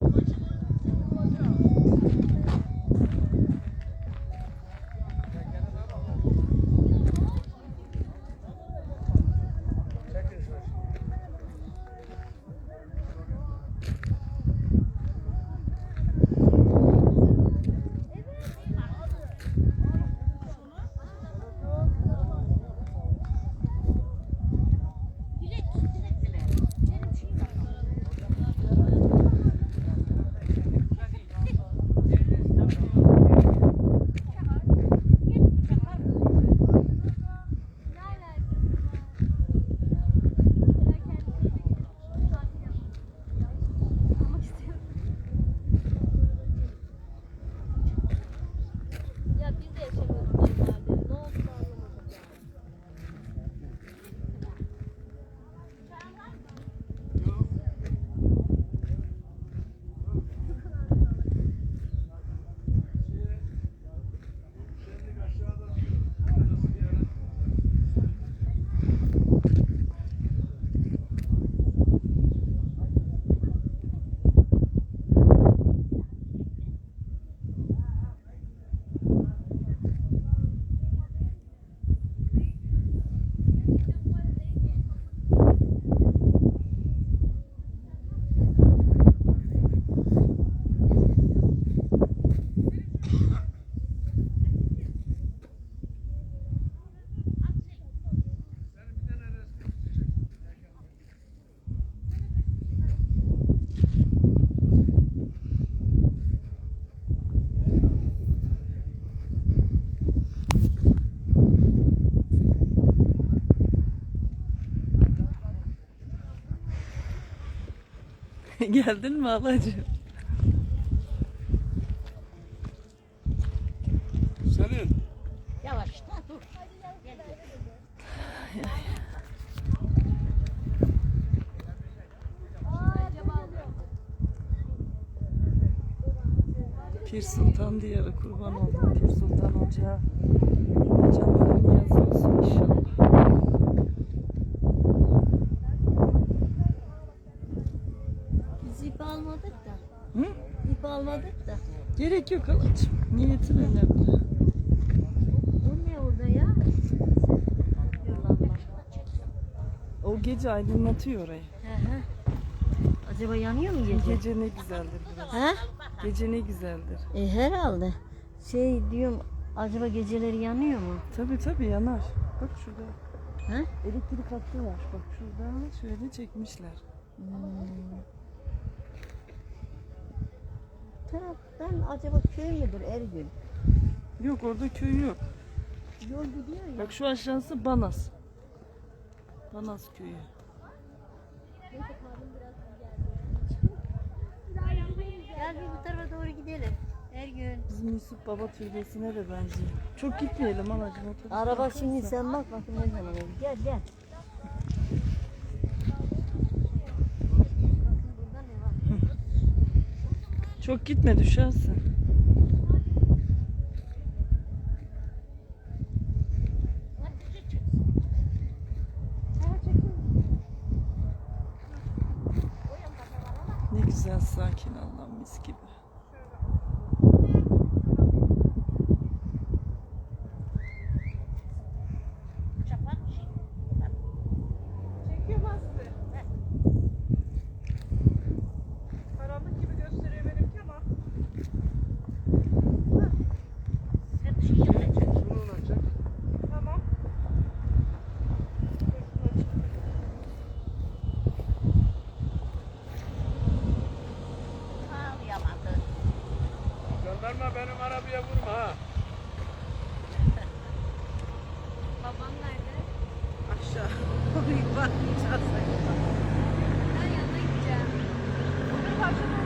Ya biz de yaşamıyoruz normalde. Ne oldu da anlamadım ya. Geldin mi halacığım? Selin. Yavaş da dur. Pir Sultan diyarı kurban oldum. Pir Sultan Hoca. İp almadık da. Hı? İp almadık da. Gerek yok halacığım. Niyetin önemli. O ne orada ya? O gece aydınlatıyor orayı. Hı hı. Acaba yanıyor mu gece? Gece ne güzeldir burası. Ha? Gece ne güzeldir. E herhalde. Şey diyorum acaba geceleri yanıyor mu? Tabi tabi yanar. Bak şurada Ha? elektrik hattı var. Bak şurada şöyle çekmişler. Taraftan acaba köy müdür Ergün? Yok orada köy yok. Yol gidiyor ya. Bak şu aşağısı Banas. Banas köyü. Gel bir bu tarafa doğru gidelim. Ergün. Bizim Yusuf Baba türbesine de benziyor. Çok gitmeyelim anacığım. Araba şimdi sen bak bakın ne zaman olur. Gel gel. Bakın burada ne var? Çok gitme düşersin. Ne güzel sakin Allah'ım mis gibi. benim arabaya vurma ha. Babam nerede? Aşağı. Bakmayacağız. Ben yanına gideceğim. Öbür parçada